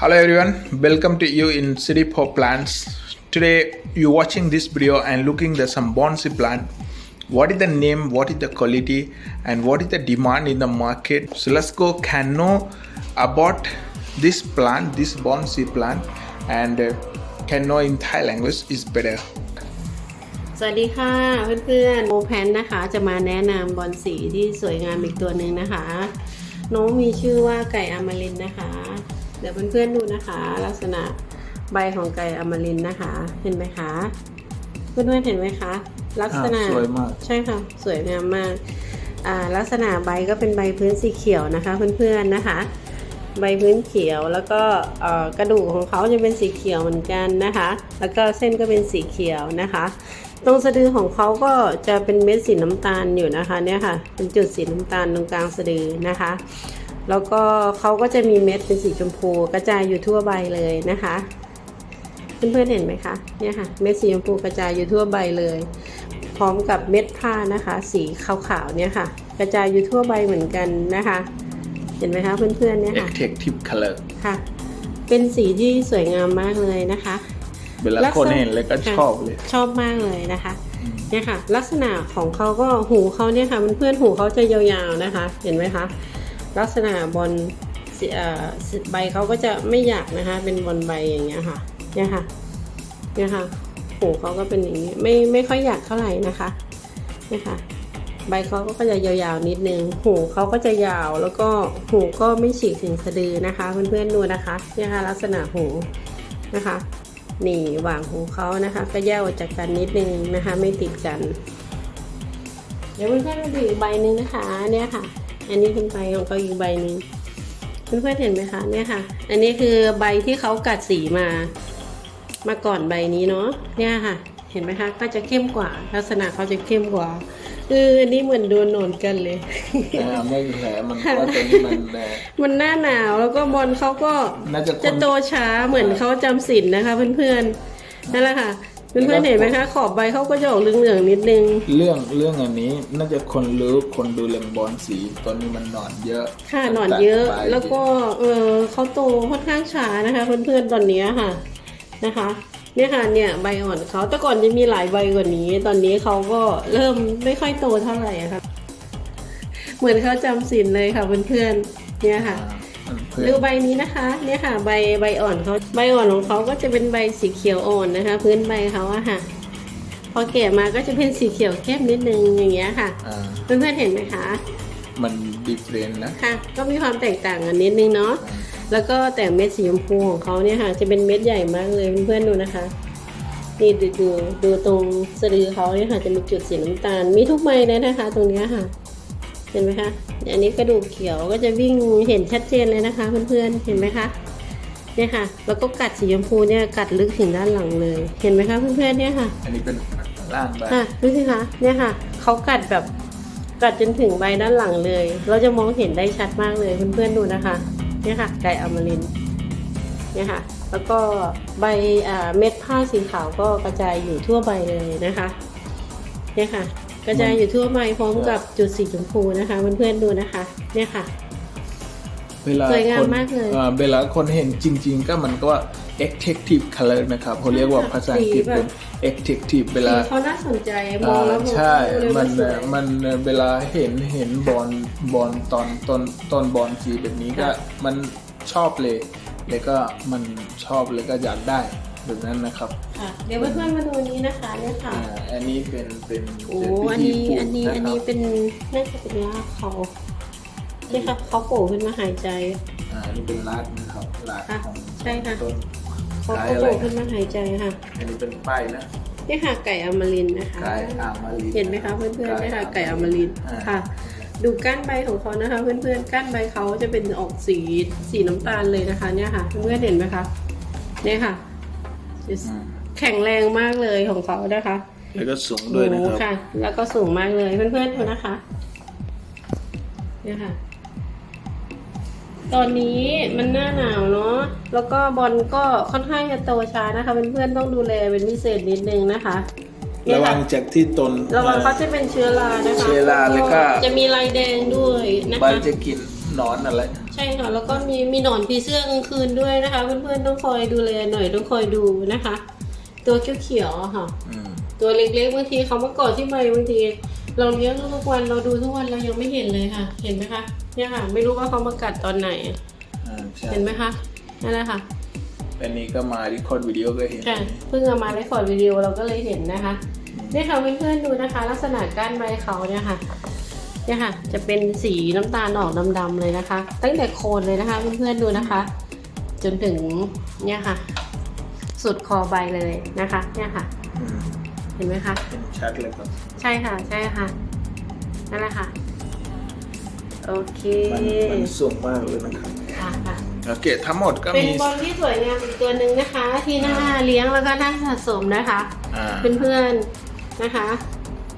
Hello everyone, welcome to you in City Pop Plants. Today you watching this video and looking at some bonsai plant. What is the name, what is the quality and what is the demand in the market. So let's go can know about this plant, this bonsai plant and uh, can know in Thai language is better. สวัสดีค่ะเพื่อนๆโมแพนนะคะ จะมาแนะนำบอลสีที่สวยงามอีกตัวหนึ่งนะคะ น้องมีชื่อว่าไก่อมรินทร์นะคะ เดี๋ยวเพื่อนๆดูนะคะ ลักษณะใบของไก่อมรินทร์นะคะ เห็นไหมคะเพื่อนๆเห็นไหมคะ ลักษณะอ่าสวยมากใช่ค่ะ สวยงามมากอ่าลักษณะใบก็เป็นใบพื้นสีเขียวนะคะ เพื่อนๆนะคะ ใบพื้นเขียวแล้วก็เอ่อกระดูกของเขาจะเป็นสีเขียวเหมือนกันนะคะ แล้วก็เส้นก็เป็นสีเขียวนะคะ ตรงสะดือของเขาก็จะเป็นเม็ดสีน้ำตาลอยู่นะคะเนี่ยค่ะเป็นจุดสีน้ำตาลตรงกลางสะดือนะคะ แล้วก็เขาก็จะมีเม็ดเป็นสีชมพูกระจายอยู่ทั่วใบเลยนะคะเพื่อนๆเห็นไหมคะเนี่ยค่ะเม็ดสีชมพูกระจายอยู่ทั่วใบเลย พร้อมกับเม็ดผ้านะคะ สีขาวๆเนี่ยค่ะ กระจายอยู่ทั่วใบเหมือนกันนะคะ เห็นไหมคะเพื่อนๆเนี่ยค่ะ Attractive color ค่ะ เป็นสีที่สวยงามมากเลยนะคะเวลาคนเห็นแล้วก็ชอบเลย ชอบมากเลยนะคะเนี่ยค่ะ ลักษณะของเขาก็หูเขาเนี่ยค่ะเพื่อนๆหูเขาจะยาวๆนะคะ เห็นไหมคะ ลักษณะบอลใบเขาก็จะไม่หยักนะคะ เป็นบอลใบอย่างเงี้ยค่ะ เนี่ยค่ะ เนี่ยค่ะหูเขาก็เป็นอย่างนี้ ไม่ไม่ค่อยหยักเท่าไหร่นะคะ เนี่ยค่ะ ใบเขาก็จะยาวๆนิดนึง หูเขาก็จะยาวแล้วก็หูก็ไม่ฉีกถึงสะดือนะคะ เพื่อนๆดูนะคะ เนี่ยค่ะลักษณะหูนะคะนี่หว่างหูเขานะคะ ก็แยกออกจากกันนิดนึงนะคะ ไม่ติดกัน เดี๋ยวเพื่อนๆมาดูอีกใบหนึ่งนะคะ เนี่ยค่ะ อันนี้เป็นใบของเขาอีกใบหนึ่งเพื่อนๆเห็นไหมคะเนี่ยค่ะ อันนี้คือใบที่เขากัดสีมา มาก่อนใบนี้เนาะเนี่ยค่ะ เห็นไหมคะ ก็จะเข้มกว่า ลักษณะเขาจะเข้มกว่าเอออันนี้เหมือนโดนหนอนกันเลยอ่าไม่แผลมันเพราะว่าตัวนี้มันเอ่อมันหน้าหนาวแล้วก็บอลเขาก็น่าจะคนจะโตช้าเหมือนเขาจำศีลนะคะเพื่อนๆนั่นแหละค่ะ เพื่อนๆเห็นไหมคะขอบใบเขาก็จะออกเหลืองๆนิดนึง เรื่องเรื่องอันนี้น่าจะคนรู้คนดูเรื่องบอลสีตอนนี้มันหนอนเยอะ ค่ะหนอนเยอะตัดไปแล้วก็เออเขาโตค่อนข้างช้านะคะ เพื่อนๆตอนนี้ค่ะนะคะเนี่ยค่ะเนี่ยใบอ่อนเขาแต่ก่อนจะมีหลายใบกว่านี้ ตอนนี้เขาก็เริ่มไม่ค่อยโตเท่าไหร่อะค่ะ เหมือนเขาจำศีลเลยค่ะเพื่อนๆเนี่ยค่ะอ่าเพื่อดูนใบนี้นะคะ เนี่ยค่ะ ใบใบอ่อนเขาใบอ่อนของเขาก็จะเป็นใบสีเขียวอ่อนนะคะ พื้นใบเขาอะค่ะ พอแก่มาก็จะเป็นสีเขียวเข้มนิดนึงอย่างเงี้ยค่ะ อ่าเพื่อนๆเห็นไหมคะมันดีเฟรนนะค่ะ ก็มีความแตกต่างกันนิดนึงเนาะ แล้วก็แต่เม็ดสีชมพูของเขาเนี่ยค่ะ จะเป็นเม็ดใหญ่มากเลยเพื่อนๆดูนะคะ นี่ดูดูดูตรงสะดือเขาเนี่ยค่ะ จะมีจุดสีน้ำตาล มีทุกใบเลยนะคะ ตรงเนี้ยค่ะ เห็นไหมคะอันนี้กระดูกเขียวก็จะวิ่งเห็นชัดเจนเลยนะคะ เพื่อนๆเห็นไหมคะเนี่ยค่ะ แล้วก็กัดสีชมพูเนี่ยกัดลึกถึงด้านหลังเลย เห็นไหมคะเพื่อนๆเนี่ยค่ะ อันนี้เป็นล่างใบค่ะดูสิคะเนี่ยค่ะเขากัดแบบกัดจนถึงใบด้านหลังเลย เราจะมองเห็นได้ชัดมากเลยเพื่อนๆดูนะคะ เนี่ยค่ะ ไก่อมรินทร์เนี่ยค่ะ แล้วก็ใบอ่าเม็ดผ้าสีขาวก็กระจายอยู่ทั่วใบเลยนะคะ เนี่ยค่ะ กระจายอยู่ทั่วใบพร้อมกับจุดสีชมพูนะคะเพื่อนๆดูนะคะ เนี่ยค่ะ เวลาสวยงามคนมากเลย อ่เวลาคนเห็นจริง ๆ ก็มันก็ attractive color นะครับเขาเรียกว่าภาษาอังกฤษเป็น attractive เวลาสีเขาน่าสนใจมองแล้วมองใช่รู้เลยมัว่านสวย มันเวลาเห็นเห็นบอลบอลตอนตอนตอนบอลสีแบบนี้ก็ค่ะ มันชอบเลย แล้วก็มันชอบแล้วก็อยากได้ แบบนั้นนะครับค่ะ เดี๋ยวเพื่อนๆมาดูอันนี้นะคะเนี่ยค่ะ อ่าอันนี้เป็นเป็นโอ้เป็อันพินี้ธีปลูกอันนี้ะอันครับนี้เป็นน่าจะเป็นรากเขานี่ค่ะเขาโผล่ขึ้นมาหายใจ อ่าอันนี้เป็นรากนะครับรากค่ะของใช่ค่ะ ต้น เขากายเขาอะไรโผล่ขึ้นมาหายใจค่ะ อันนี้เป็นป้ายนะนี่ค่ะไก่อมรินทร์นะคะกายอามารีเห็นไหมคะเพื่อนๆนี่ค่ะไก่อมรินทร์อ่าค่ะ ดูก้านใบของเขานะคะ เพื่อนๆก้านใบเขาจะเป็นออกสีสีน้ำตาลเลยนะคะ เนี่ยค่ะ เพื่อนๆเห็นไหมคะเนี่ยค่ะอืม แข็งแรงมากเลยของเขานะคะ แล้วก็สูงด้วยนะโอ้ครับค่ะ แล้วก็สูงมากเลยเพื่อนๆดูนะคะ เนี่ยค่ะ ตอนนี้มันหน้าหนาวเนาะ แล้วก็บอลก็ค่อนข้างจะโตช้านะคะเพื่อนๆต้องดูแลเป็นพิเศษนิดนึงนะคะเนี่ระยวัค่ะงจากที่ต้นระวังเขาจะเป็นเชื้อรานะคะ เชื้อราแล้วก็จะมีลายแดงด้วยนะใบคะจะกิน นอนอะไรใช่ค่ะ แล้วก็มีมีหนอนผีเสื้อกลางคืนด้วยนะคะ เพื่อนๆต้องคอยดูแลหน่อยต้องคอยดูนะคะ ตัวเขียวๆอะค่ะ อืมตัวเล็กๆบางทีเขามาเกาะที่ใบบางที เราเลี้ยงทุกวันเราดูทุกวันเรายังไม่เห็นเลยค่ะ เห็นไหมคะเนี่ยค่ะ ไม่รู้ว่าเขามากัดตอนไหน อ่าใช่เห็นไหมคะนั่นแหละค่ะอันนี้ก็มารีคอร์ดวิดีโอก็เห็นค่ะเพิ่งเอามาในคอร์ดวิดีโอเราก็เลยเห็นนะคะนี่ค่ะเพื่อนๆดูนะคะ ลักษณะก้านใบเขาเนี่ยค่ะ เนี่ยค่ะ จะเป็นสีน้ำตาลออกดำๆเลยนะคะ ตั้งแต่โคนเลยนะคะเพื่อนๆดูนะคะ จนถึงเนี่ยค่ะ สุดคอใบเลยนะคะ เนี่ยค่ะอืมเห็นไหมคะเห็นชัดเลยครับ ใช่ค่ะ ใช่ค่ะ นั่นแหละค่ะ โอเค มันมันสูงมากเลยนะครับค่ะค่ะโอเคทั้งหมดก็เป็นมีบอลที่สวยงามอีกตัวหนึ่งนะคะ ที่น่าเลี้ยงแล้วก็น่าสะสมนะคะอ่าเพื่อนๆนะคะ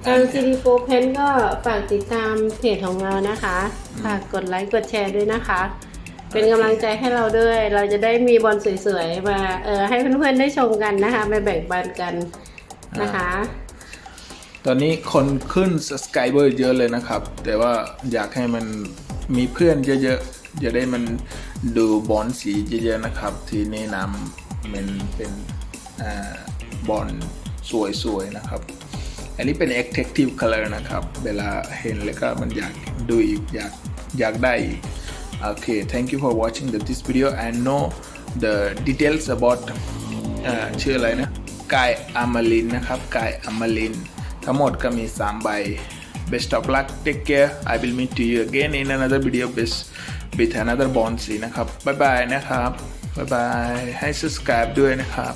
ทาง c d 4 Pen ก็ฝากติดตามเพจของเรานะคะ ฝากกดไลค์กดแชร์ด้วยนะคะ เป็นกำลังใจให้เราด้วย เราจะได้มีบอลสวยๆมาเออให้เพื่อนๆได้ชมกันนะคะมาแบ่งปันกันนะคะ ตอนนี้คนขึ้น subscriber เยอะเลยนะครับ แต่ว่าอยากให้มันมีเพื่อนเยอะๆจะได้มันดูบอลสีเยอะๆนะครับ ที่แนะนำมันเป็นอ่าบอลสวยๆนะครับ อันนี้เป็น attractive color นะครับ เวลาเห็นแล้วก็มันอยากดูอีกอยากอยากได้อีก Okay, thank you for watching the, this video and know the details about เชื่ออะไรนะกายอามาลินนะครับกายอามาลิน ทั้งหมดก็มี 3 ใบ best of luck take care I will meet to you again in another video best with another bonsai นะครับ บ๊ายบายนะครับ บ๊ายบาย ให้ subscribe ด้วยนะครับ